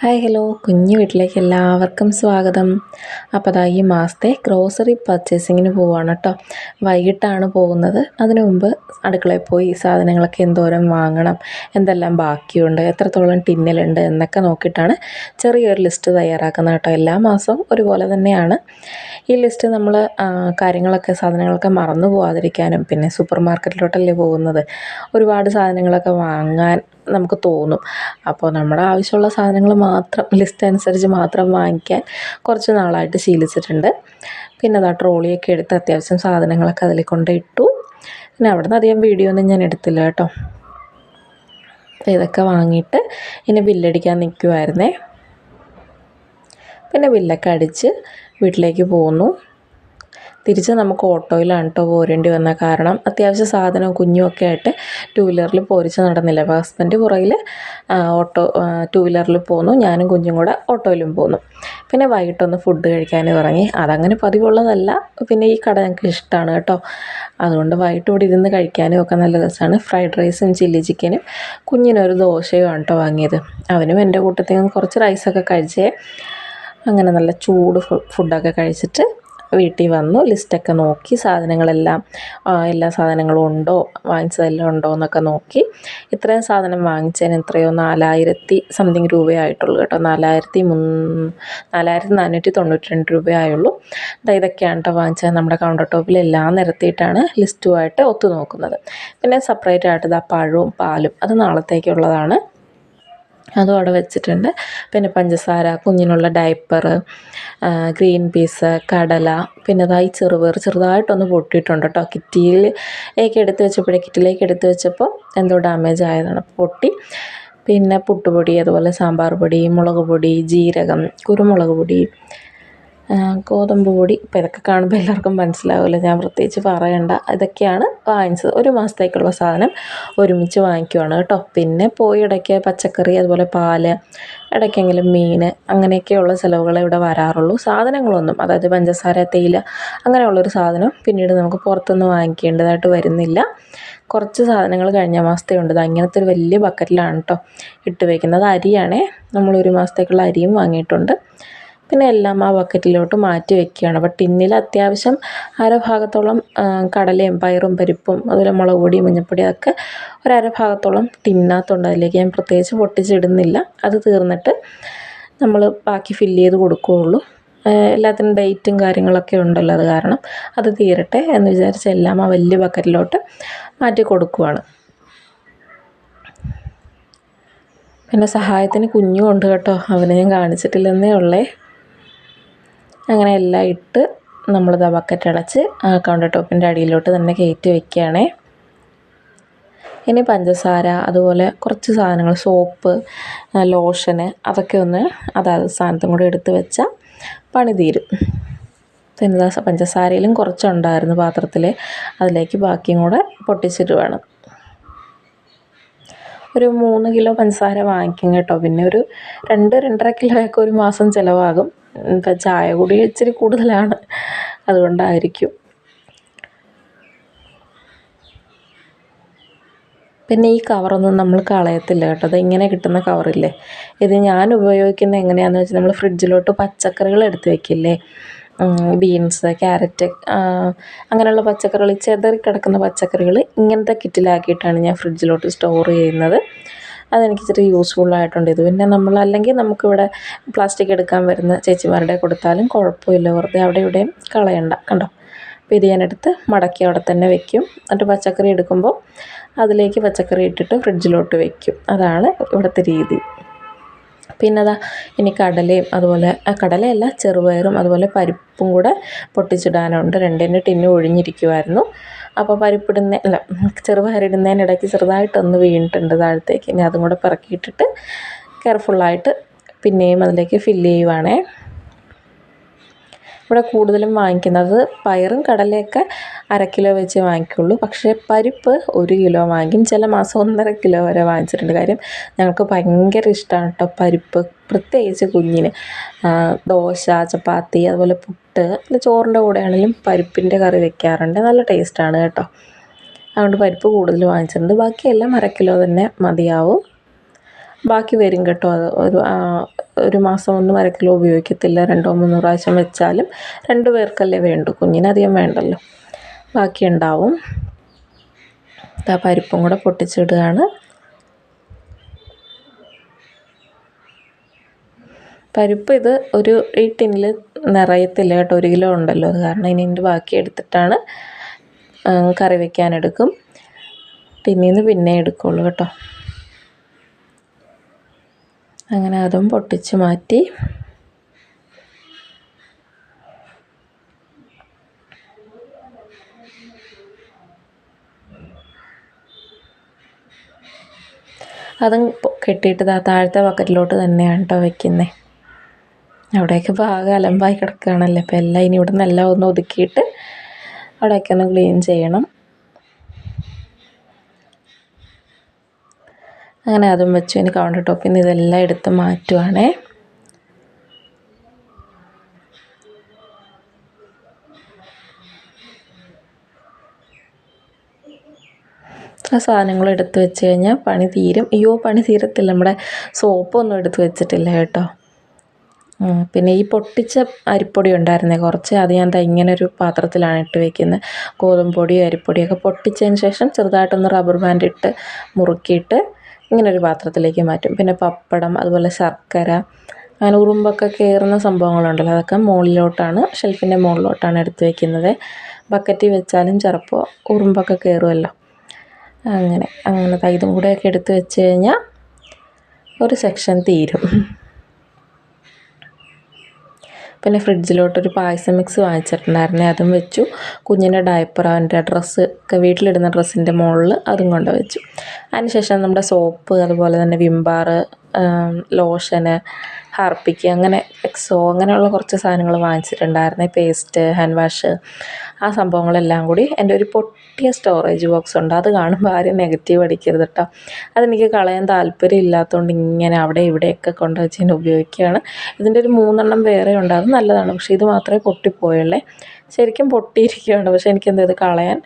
Hi hello. കുഞ്ഞു വീട്ടിലേക്ക് എല്ലാവർക്കും സ്വാഗതം. അപ്പോൾ അതാ ഈ മാസത്തെ ഗ്രോസറി പർച്ചേസിങ്ങിന് പോവാണ് കേട്ടോ വൈകിട്ടാണ് പോകുന്നത്. അതിനു മുമ്പ് അടുക്കളയിൽ പോയി സാധനങ്ങളൊക്കെ എന്തോരം വാങ്ങണം എന്തെല്ലാം ബാക്കിയുണ്ട് എത്രത്തോളം ടിന്നിലുണ്ട് എന്നൊക്കെ നോക്കിയിട്ടാണ് ചെറിയൊരു ലിസ്റ്റ് തയ്യാറാക്കുന്നത് കേട്ടോ എല്ലാ മാസവും ഒരുപോലെ തന്നെയാണ്. ഈ ലിസ്റ്റ് നമ്മൾ കാര്യങ്ങളൊക്കെ സാധനങ്ങളൊക്കെ മറന്നു പോകാതിരിക്കാനും പിന്നെ സൂപ്പർ മാർക്കറ്റിലോട്ടല്ലേ പോകുന്നത്. ഒരുപാട് സാധനങ്ങളൊക്കെ വാങ്ങാൻ നമുക്ക് തോന്നും. അപ്പോൾ നമ്മുടെ ആവശ്യമുള്ള സാധനങ്ങൾ മാത്രം ലിസ്റ്റ് അനുസരിച്ച് മാത്രം വാങ്ങിക്കാൻ കുറച്ച് നാളായിട്ട് ശീലിച്ചിട്ടുണ്ട്. പിന്നെ അതാ ട്രോളിയൊക്കെ എടുത്ത് അത്യാവശ്യം സാധനങ്ങളൊക്കെ അതിൽ കൊണ്ട് ഇട്ടു. പിന്നെ അവിടെ നിന്ന് അധികം വീഡിയോ ഒന്നും ഞാൻ എടുത്തില്ല കേട്ടോ. ഇതൊക്കെ വാങ്ങിയിട്ട് ഇനി ബില്ലടിക്കാൻ നിൽക്കുമായിരുന്നേ പിന്നെ ബില്ലൊക്കെ അടിച്ച് വീട്ടിലേക്ക് പോന്നു. തിരിച്ച് നമുക്ക് ഓട്ടോയിലാണ് കേട്ടോ പോരേണ്ടി വന്ന. കാരണം അത്യാവശ്യം സാധനവും കുഞ്ഞും ഒക്കെ ആയിട്ട് ടു വീലറിൽ പോരിച്ച് നടന്നില്ല. അപ്പോൾ ഹസ്ബൻഡ് പുറകിൽ ഓട്ടോ ടു വീലറിൽ പോന്നു. ഞാനും കുഞ്ഞും കൂടെ ഓട്ടോയിലും പോന്നു. പിന്നെ വൈകിട്ടൊന്ന് ഫുഡ് കഴിക്കാൻ ഇറങ്ങി. അതങ്ങനെ പതിവുള്ളതല്ല. പിന്നെ ഈ കട ഞങ്ങൾക്ക് ഇഷ്ടമാണ് കേട്ടോ. അതുകൊണ്ട് വൈകിട്ട് ഇവിടെ ഇരുന്ന് കഴിക്കാനും ഒക്കെ നല്ല രസമാണ് ഫ്രൈഡ് റൈസും ചില്ലി ചിക്കനും കുഞ്ഞിനൊരു ദോശയുമാണ് കേട്ടോ വാങ്ങിയത്. അവനും എന്റെ കൂട്ടത്തിൽ കുറച്ച് റൈസൊക്കെ കഴിച്ചേ. അങ്ങനെ നല്ല ചൂട് ഫുഡൊക്കെ കഴിച്ചിട്ട് വീട്ടിൽ വന്നു ലിസ്റ്റൊക്കെ നോക്കി സാധനങ്ങളെല്ലാം എല്ലാ സാധനങ്ങളും ഉണ്ടോ വാങ്ങിച്ചതെല്ലാം ഉണ്ടോ എന്നൊക്കെ നോക്കി. ഇത്രയും സാധനം വാങ്ങിച്ചതിന് എത്രയോ നാലായിരത്തി സംതിങ് രൂപയായിട്ടുള്ളൂ കേട്ടോ. നാലായിരത്തി മുൻ നാലായിരത്തി നാനൂറ്റി തൊണ്ണൂറ്റി രണ്ട് രൂപയായുള്ളൂ ഇതൊക്കെയാണ് കേട്ടോ വാങ്ങിച്ചത്. നമ്മുടെ കൗണ്ടർ ടോപ്പിൽ എല്ലാം നിരത്തിയിട്ടാണ് ലിസ്റ്റുമായിട്ട് ഒത്തു നോക്കുന്നത് പിന്നെ സെപ്പറേറ്റ് ആയിട്ട് ഇതാ പഴവും പാലും അത് നാളത്തേക്കുള്ളതാണ്. അതും അവിടെ വെച്ചിട്ടുണ്ട്. പിന്നെ പഞ്ചസാര കുഞ്ഞിനുള്ള ഡയപ്പർ ഗ്രീൻ പീസ് കടല പിന്നെ അതായി ചെറുപയർ ചെറുതായിട്ടൊന്ന് പൊട്ടിയിട്ടുണ്ട് കേട്ടോ കിറ്റിയിലേക്ക് എടുത്ത് വെച്ചപ്പോഴേ കിറ്റിലേക്ക് എടുത്ത് വെച്ചപ്പോൾ എന്തോ ഡാമേജ് ആയതാണ്. പൊട്ടി. പിന്നെ പുട്ടുപൊടി അതുപോലെ സാമ്പാർ പൊടി മുളക് പൊടി ജീരകം കുരുമുളക് പൊടി ഗോതമ്പ് പൊടി. ഇപ്പോൾ ഇതൊക്കെ കാണുമ്പോൾ എല്ലാവർക്കും മനസ്സിലാവില്ല. ഞാൻ പ്രത്യേകിച്ച് പറയണ്ട. ഇതൊക്കെയാണ് വാങ്ങിച്ചത്. ഒരു മാസത്തേക്കുള്ള സാധനം ഒരുമിച്ച് വാങ്ങിക്കുവാണ് കേട്ടോ. പിന്നെ പോയി ഇടയ്ക്ക് പച്ചക്കറി അതുപോലെ പാൽ ഇടയ്ക്കെങ്കിലും മീൻ അങ്ങനെയൊക്കെയുള്ള ചിലവുകളെ ഇവിടെ വരാറുള്ളൂ. സാധനങ്ങളൊന്നും അതായത് പഞ്ചസാര തേയില അങ്ങനെയുള്ളൊരു സാധനം പിന്നീട് നമുക്ക് പുറത്തുനിന്ന് വാങ്ങിക്കേണ്ടതായിട്ട് വരുന്നില്ല. കുറച്ച് സാധനങ്ങൾ കഴിഞ്ഞ മാസത്തെ ഉണ്ട് അങ്ങനത്തെ ഒരു വലിയ ബക്കറ്റിലാണ് കേട്ടോ ഇട്ട് വയ്ക്കുന്നത് അരിയാണേ. നമ്മൾ ഒരു മാസത്തേക്കുള്ള അരിയും വാങ്ങിയിട്ടുണ്ട്. പിന്നെ എല്ലാം ആ ബക്കറ്റിലോട്ട് മാറ്റി വെക്കുകയാണ്. അപ്പോൾ ടിന്നിൽ അത്യാവശ്യം അരഭാഗത്തോളം കടലയും പയറും പരിപ്പും അതുപോലെ മുളക് പൊടി മഞ്ഞൾപ്പൊടി അതൊക്കെ ഒരരഭാഗത്തോളം ടിന്നകത്തുണ്ട്. അതിലേക്ക് ഞാൻ പ്രത്യേകിച്ച് പൊട്ടിച്ചിടുന്നില്ല. അത് തീർന്നിട്ട് നമ്മൾ ബാക്കി ഫില്ല് ചെയ്ത് കൊടുക്കുകയുള്ളൂ. എല്ലാത്തിനും ഡേറ്റും കാര്യങ്ങളൊക്കെ ഉണ്ടല്ലോ അത് കാരണം. അത് തീരട്ടെ എന്ന് വിചാരിച്ച് എല്ലാം ആ വലിയ ബക്കറ്റിലോട്ട് മാറ്റി കൊടുക്കുവാണ് പിന്നെ സഹായത്തിന് കുഞ്ഞും ഉണ്ട് കേട്ടോ. അവനെ ഞാൻ കാണിച്ചിട്ടില്ലെന്നേ ഉള്ളേ. അങ്ങനെ എല്ലാം ഇട്ട് നമ്മളിത് ബക്കറ്റ് അടച്ച് കൗണ്ടർ ടോപ്പിന്റെ അടിയിലോട്ട് തന്നെ കയറ്റി വെക്കുകയാണേ. ഇനി പഞ്ചസാര അതുപോലെ കുറച്ച് സാധനങ്ങൾ സോപ്പ് ലോഷന് അതൊക്കെ ഒന്ന് അതായത് സ്ഥാനത്തും കൂടി എടുത്ത് വെച്ചാൽ പണി തീരും. പിന്നെ പഞ്ചസാരയിലും കുറച്ചുണ്ടായിരുന്നു പാത്രത്തിൽ അതിലേക്ക് ബാക്കിയും കൂടെ പൊട്ടിച്ചിട്ട് വേണം ഒരു മൂന്ന് കിലോ പഞ്ചസാര വാങ്ങിക്കും കേട്ടോ. പിന്നെ ഒരു രണ്ട് രണ്ടര കിലോയൊക്കെ ഒരു മാസം ചിലവാകും. ഇപ്പം ചായ കൂടി ഇച്ചിരി കൂടുതലാണ്. അതുകൊണ്ടായിരിക്കും. പിന്നെ ഈ കവറൊന്നും നമ്മൾ കളയത്തില്ല കേട്ടോ. അത് ഇങ്ങനെ കിട്ടുന്ന കവറില്ലേ ഇത് ഞാൻ ഉപയോഗിക്കുന്നത് എങ്ങനെയാണെന്ന് വെച്ചാൽ നമ്മൾ ഫ്രിഡ്ജിലോട്ട് പച്ചക്കറികൾ എടുത്ത് വെക്കില്ലേ? ബീൻസ് ക്യാരറ്റ് അങ്ങനെയുള്ള പച്ചക്കറികൾ ചെതറി കിടക്കുന്ന പച്ചക്കറികൾ ഇങ്ങനത്തെ കിറ്റിലാക്കിയിട്ടാണ് ഞാൻ ഫ്രിഡ്ജിലോട്ട് സ്റ്റോർ ചെയ്യുന്നത്. അതെനിക്ക് ഇച്ചിരി യൂസ്ഫുൾ ആയിട്ടുണ്ട് ഇത്. പിന്നെ നമ്മൾ അല്ലെങ്കിൽ നമുക്കിവിടെ പ്ലാസ്റ്റിക് എടുക്കാൻ വരുന്ന ചേച്ചിമാരുടെ കൊടുത്താലും കുഴപ്പമില്ല. വെറുതെ അവിടെ ഇവിടെയും കളയണ്ട കണ്ടോ? അപ്പോൾ ഇത് മടക്കി അവിടെ തന്നെ വെക്കും. എന്നിട്ട് പച്ചക്കറി എടുക്കുമ്പോൾ അതിലേക്ക് പച്ചക്കറി ഇട്ടിട്ട് ഫ്രിഡ്ജിലോട്ട് വെക്കും. അതാണ് ഇവിടുത്തെ രീതി. പിന്നെ അതാ ഇനി കടലയും അതുപോലെ കടലയല്ല ചെറുപയറും അതുപോലെ പരിപ്പും കൂടെ പൊട്ടിച്ചിടാനുണ്ട്. രണ്ടിന്റെ ടിന്ന് ഒഴിഞ്ഞിരിക്കുമായിരുന്നു അപ്പോൾ പരിപ്പിടുന്ന അല്ല ചെറുപയറിടുന്നതിനിടയ്ക്ക് ചെറുതായിട്ടൊന്ന് വീണിട്ടുണ്ട് താഴത്തേക്ക്. ഇനി അതും കൂടെ പിറക്കിയിട്ടിട്ട് കെയർഫുള്ളായിട്ട് പിന്നെയും അതിലേക്ക് ഫില്ല് ചെയ്യുവാണേ. ഇവിടെ കൂടുതലും വാങ്ങിക്കുന്നത് പയറും കടലയൊക്കെ അര കിലോ വെച്ച് വാങ്ങിക്കുള്ളൂ. പക്ഷേ പരിപ്പ് ഒരു കിലോ വാങ്ങിക്കും. ചില മാസം ഒന്നര കിലോ വരെ വാങ്ങിച്ചിട്ടുണ്ട്. കാര്യം ഞങ്ങൾക്ക് ഭയങ്കര ഇഷ്ടമാണ് കേട്ടോ പരിപ്പ്. പ്രത്യേകിച്ച് കുഞ്ഞിന് ദോശ ചപ്പാത്തി അതുപോലെ പുട്ട് അല്ല ചോറിന്റെ കൂടെ ആണെങ്കിലും പരിപ്പിന്റെ കറി വെക്കാറുണ്ട്. നല്ല ടേസ്റ്റാണ് കേട്ടോ. അതുകൊണ്ട് പരിപ്പ് കൂടുതൽ വാങ്ങിച്ചിട്ടുണ്ട്. ബാക്കിയെല്ലാം അര കിലോ തന്നെ മതിയാവും. ബാക്കി വരും കേട്ടോ. അത് ഒരു ഒരു മാസം ഒന്നും അര കിലോ ഉപയോഗിക്കത്തില്ല. രണ്ടോ മൂന്നോ പ്രാവശ്യം വെച്ചാലും രണ്ട് പേർക്കല്ലേ വേണ്ടു. കുഞ്ഞിനധികം വേണ്ടല്ലോ. ബാക്കി ഉണ്ടാവും ആ പരിപ്പും കൂടെ പൊട്ടിച്ചിടുകയാണ്. പരിപ്പ് ഇത് ഒരു ഈ ടിന്നിൽ നിറയത്തില്ല കേട്ടോ ഒരു കിലോ ഉണ്ടല്ലോ അത്. കാരണം ഇനി ഇതിന്റെ ബാക്കി എടുത്തിട്ടാണ് കറി വെക്കാൻ എടുക്കും ടിന്നിൽ നിന്ന് പിന്നെ എടുക്കുള്ളൂ കേട്ടോ. അങ്ങനെ അതും പൊട്ടിച്ച് മാറ്റി. അതും കെട്ടിയിട്ട് താഴത്തെ ബക്കറ്റിലോട്ട് തന്നെയാണ് കേട്ടോ വെക്കുന്നത് അവിടെയൊക്കെ ഭാഗം അലമ്പായി കിടക്കുകയാണല്ലോ. അപ്പോൾ എല്ലാം ഇനി ഇവിടെ നിന്നെല്ലാം ഒന്ന് ഒതുക്കിയിട്ട് അവിടെയൊക്കെ ഒന്ന് ക്ലീൻ ചെയ്യണം. അങ്ങനെ അതും വെച്ചു. ഇനി കൗണ്ടർ ടോപ്പിൽ നിന്ന് ഇതെല്ലാം എടുത്ത് മാറ്റുവാണേ. ആ സാധനങ്ങൾ എടുത്ത് വെച്ച് കഴിഞ്ഞാൽ പണി തീരും. അയ്യോ പണി തീരത്തില്ല. നമ്മുടെ സോപ്പൊന്നും എടുത്ത് വെച്ചിട്ടില്ല കേട്ടോ. പിന്നെ ഈ പൊട്ടിച്ച അരിപ്പൊടി ഉണ്ടായിരുന്നേ കുറച്ച് അത് ഞാൻ ഇങ്ങനെ ഒരു പാത്രത്തിലാണ് ഇട്ട് വെക്കുന്നത് ഗോതമ്പ് പൊടിയും അരിപ്പൊടിയൊക്കെ പൊട്ടിച്ചതിന് ശേഷം ചെറുതായിട്ടൊന്ന് റബ്ബർ ബാൻഡ് ഇട്ട് മുറുക്കിയിട്ട് ഇങ്ങനെ ഒരു പാത്രത്തിലേക്ക് മാറ്റും. പിന്നെ പപ്പടം അതുപോലെ ശർക്കര അങ്ങനെ ഉറുമ്പൊക്കെ കയറുന്ന സംഭവങ്ങളുണ്ടല്ലോ അതൊക്കെ മുകളിലോട്ടാണ് ഷെൽഫിന്റെ മുകളിലോട്ടാണ് എടുത്ത് വെക്കുന്നത്. ബക്കറ്റിൽ വെച്ചാലും ചിലപ്പോൾ ഉറുമ്പൊക്കെ കയറുമല്ലോ അങ്ങനെ അങ്ങനെ ഇതും കൂടെയൊക്കെ എടുത്ത് വെച്ച് കഴിഞ്ഞാൽ ഒരു സെക്ഷൻ തീരും. പിന്നെ ഫ്രിഡ്ജിലോട്ടൊരു പായസം മിക്സ് വാങ്ങിച്ചിട്ടുണ്ടായിരുന്നേ. അതും വെച്ചു. കുഞ്ഞിന്റെ ഡയപ്പർ അവന്റെ ഡ്രസ്സ് ഒക്കെ വീട്ടിലിടുന്ന ഡ്രസ്സിന്റെ മുകളിൽ അതും കൊണ്ട് വെച്ചു. അതിനുശേഷം നമ്മുടെ സോപ്പ് അതുപോലെ തന്നെ വിംബാർ ലോഷന് ഹാർപ്പിക്ക് അങ്ങനെ എക്സോ അങ്ങനെയുള്ള കുറച്ച് സാധനങ്ങൾ വാങ്ങിച്ചിട്ടുണ്ടായിരുന്നേ. പേസ്റ്റ് ഹാൻഡ് വാഷ് ആ സംഭവങ്ങളെല്ലാം കൂടി എന്റെ ഒരു പൊട്ടിയ സ്റ്റോറേജ് ബോക്സ് ഉണ്ട്. അത് കാണുമ്പോൾ ആരും നെഗറ്റീവ് അടിക്കരുത് കേട്ടോ അതെനിക്ക് കളയാൻ താല്പര്യം ഇല്ലാത്തതുകൊണ്ട് ഇങ്ങനെ അവിടെ ഇവിടെയൊക്കെ കൊണ്ട് വെച്ച് ഞാൻ ഉപയോഗിക്കുകയാണ്. ഇതിന്റെ ഒരു മൂന്നെണ്ണം വേറെ ഉണ്ട്. അത് നല്ലതാണ്. പക്ഷേ ഇത് മാത്രമേ പൊട്ടിപ്പോയുള്ളേ. ശരിക്കും പൊട്ടിയിരിക്കുകയാണ്. പക്ഷേ എനിക്ക് എന്തോ ഇത് കളയാൻ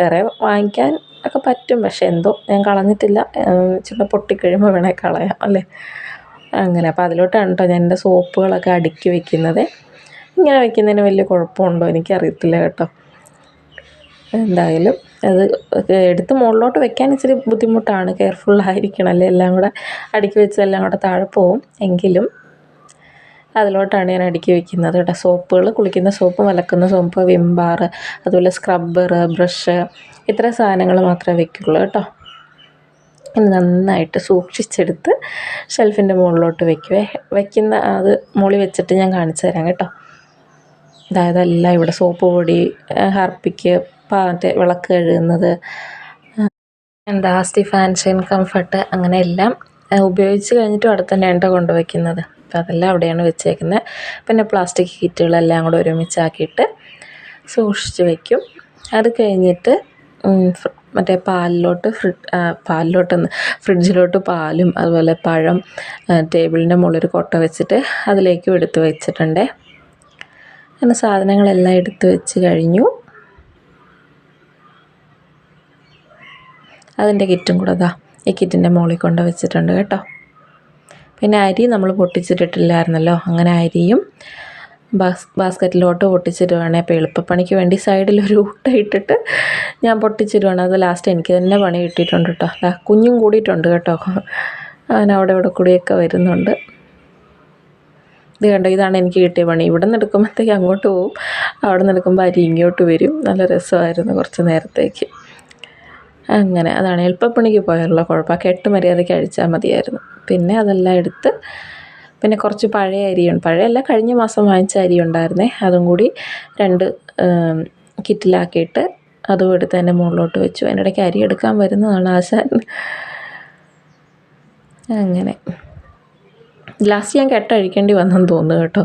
വേറെ വാങ്ങിക്കാൻ ഒക്കെ പറ്റും. പക്ഷേ എന്തോ ഞാൻ കളഞ്ഞിട്ടില്ല. ചിലപ്പോൾ പൊട്ടിക്കഴിയുമ്പോൾ വേണേൽ കളയാം അല്ലേ? അങ്ങനെ. അപ്പോൾ അതിലോട്ടാണ് കേട്ടോ ഞാൻ എന്റെ സോപ്പുകളൊക്കെ അടുക്കി വെക്കുന്നത്. ഇങ്ങനെ വെക്കുന്നതിന് വലിയ കുഴപ്പമുണ്ടോ എനിക്കറിയത്തില്ല കേട്ടോ. എന്തായാലും അത് എടുത്ത് മുകളിലോട്ട് വെക്കാൻ ഇച്ചിരി ബുദ്ധിമുട്ടാണ്. കെയർഫുള്ളായിരിക്കണം അല്ലേ? എല്ലാം കൂടെ അടുക്കി വെച്ച് എല്ലാം കൂടെ താഴെ പോവും. എങ്കിലും അതിലോട്ടാണ് ഞാൻ അടുക്കി വെക്കുന്നത് കേട്ടോ. സോപ്പുകൾ കുളിക്കുന്ന സോപ്പ് വലക്കുന്ന സോപ്പ് വിംബാർ അതുപോലെ സ്ക്രബ്ബർ ബ്രഷ് ഇത്ര സാധനങ്ങൾ മാത്രമേ വെക്കുള്ളൂ കേട്ടോ. ഇനി നന്നായിട്ട് സൂക്ഷിച്ചെടുത്ത് ഷെൽഫിന്റെ മുകളിലോട്ട് വെക്കുവേ. വെക്കുന്ന അത് മുകളിൽ വെച്ചിട്ട് ഞാൻ കാണിച്ചു തരാം കേട്ടോ. അതായത് എല്ലാം ഇവിടെ സോപ്പ് പൊടി ഹാർപ്പിക്ക് മറ്റേ വിളക്ക് കഴുകുന്നത് എന്താ സ്റ്റിഫാൻ ഷൈൻ കംഫർട്ട് അങ്ങനെ എല്ലാം ഉപയോഗിച്ച് കഴിഞ്ഞിട്ടും അവിടെ തന്നെ കേട്ടോ കൊണ്ടുവയ്ക്കുന്നത്. അപ്പോൾ അതെല്ലാം അവിടെയാണ് വെച്ചേക്കുന്നത്. പിന്നെ പ്ലാസ്റ്റിക് കിറ്റുകളെല്ലാം കൂടെ ഒരുമിച്ചാക്കിയിട്ട് സൂക്ഷിച്ച് വയ്ക്കും അത് കഴിഞ്ഞിട്ട് മറ്റേ പാലിലോട്ട് ഫ്രി പാലിലോട്ടെന്ന് ഫ്രിഡ്ജിലോട്ട് പാലും അതുപോലെ പഴം ടേബിളിന്റെ മുകളിൽ ഒരു കൊട്ട വെച്ചിട്ട് അതിലേക്കും എടുത്ത് വെച്ചിട്ടുണ്ട്. അങ്ങനെ സാധനങ്ങളെല്ലാം എടുത്ത് വെച്ച് കഴിഞ്ഞു. അതിന്റെ കിറ്റും കൂടെ അതാ ഈ കിറ്റിന്റെ മുകളിൽ കൊണ്ട് വെച്ചിട്ടുണ്ട് കേട്ടോ. പിന്നെ അരി നമ്മൾ പൊട്ടിച്ചിട്ടിട്ടില്ലായിരുന്നല്ലോ. അങ്ങനെ അരിയും ബാസ് ബാസ്ക്കറ്റിലോട്ട് പൊട്ടിച്ചിടുവാണ്. അപ്പോൾ എളുപ്പപ്പണിക്ക് വേണ്ടി സൈഡിൽ ഒരു ഊട്ട ഇട്ടിട്ട് ഞാൻ പൊട്ടിച്ചിടുവാണ്. അത് ലാസ്റ്റ് എനിക്ക് തന്നെ പണി കിട്ടിയിട്ടുണ്ട് കേട്ടോ. അതാ കുഞ്ഞും കൂടിയിട്ടുണ്ട് കേട്ടോ. അവൻ അവിടെ ഇവിടെ കൂടിയൊക്കെ വരുന്നുണ്ട്. ഇത് കണ്ടോ? ഇതാണ് എനിക്ക് കിട്ടിയ പണി. ഇവിടെ നിന്ന് എടുക്കുമ്പോഴത്തേക്ക് അങ്ങോട്ട് പോവും. അവിടെ നിന്ന് എടുക്കുമ്പോൾ അരി ഇങ്ങോട്ട് വരും. നല്ല രസമായിരുന്നു കുറച്ച് നേരത്തേക്ക്. അങ്ങനെ അതാണ് എളുപ്പപ്പണിക്ക് പോയാലുള്ള കുഴപ്പം. കെട്ട് മര്യാദയ്ക്ക് അഴിച്ചാൽ മതിയായിരുന്നു. പിന്നെ അതെല്ലാം എടുത്ത് പിന്നെ കുറച്ച് പഴയ അരിയുണ്ട്. പഴയല്ല കഴിഞ്ഞ മാസം വാങ്ങിച്ച അരി ഉണ്ടായിരുന്നേ. അതും കൂടി രണ്ട് കിറ്റിലാക്കിയിട്ട് അതും എടുത്ത് എന്റെ മുകളിലോട്ട് വെച്ചു. അതിനിടയ്ക്ക് അരി എടുക്കാൻ വരുന്നതാണ് ആശാൻ. അങ്ങനെ. ലാസ്റ്റ് ഞാൻ കെട്ടഴിക്കേണ്ടി വന്നെന്ന് തോന്നുന്നു കേട്ടോ.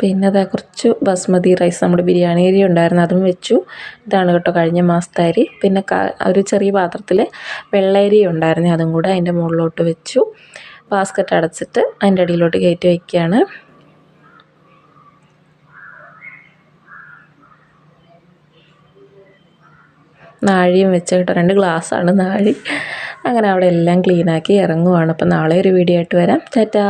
പിന്നെ അതാ കുറച്ച് ബസ്മതി റൈസ് നമ്മുടെ ബിരിയാണി അരി ഉണ്ടായിരുന്നു അതും വെച്ചു. ഇതാണ് കേട്ടോ കഴിഞ്ഞ മാസത്തെ അരി. പിന്നെ ഒരു ചെറിയ പാത്രത്തിൽ വെള്ളയരി ഉണ്ടായിരുന്നു അതും കൂടെ അതിന്റെ മുകളിലോട്ട് വെച്ചു. ബാസ്ക്കറ്റ് അടച്ചിട്ട് അതിന്റെ അടിയിലോട്ട് കയറ്റി വയ്ക്കുകയാണ്. നാഴിയും വെച്ച് കേട്ടോ രണ്ട് ഗ്ലാസ്സാണ് നാഴി. അങ്ങനെ അവിടെ എല്ലാം ക്ലീനാക്കി ഇറങ്ങുവാണ്. അപ്പം നാളെ ഒരു വീഡിയോ ആയിട്ട് വരാം. ടാറ്റാ!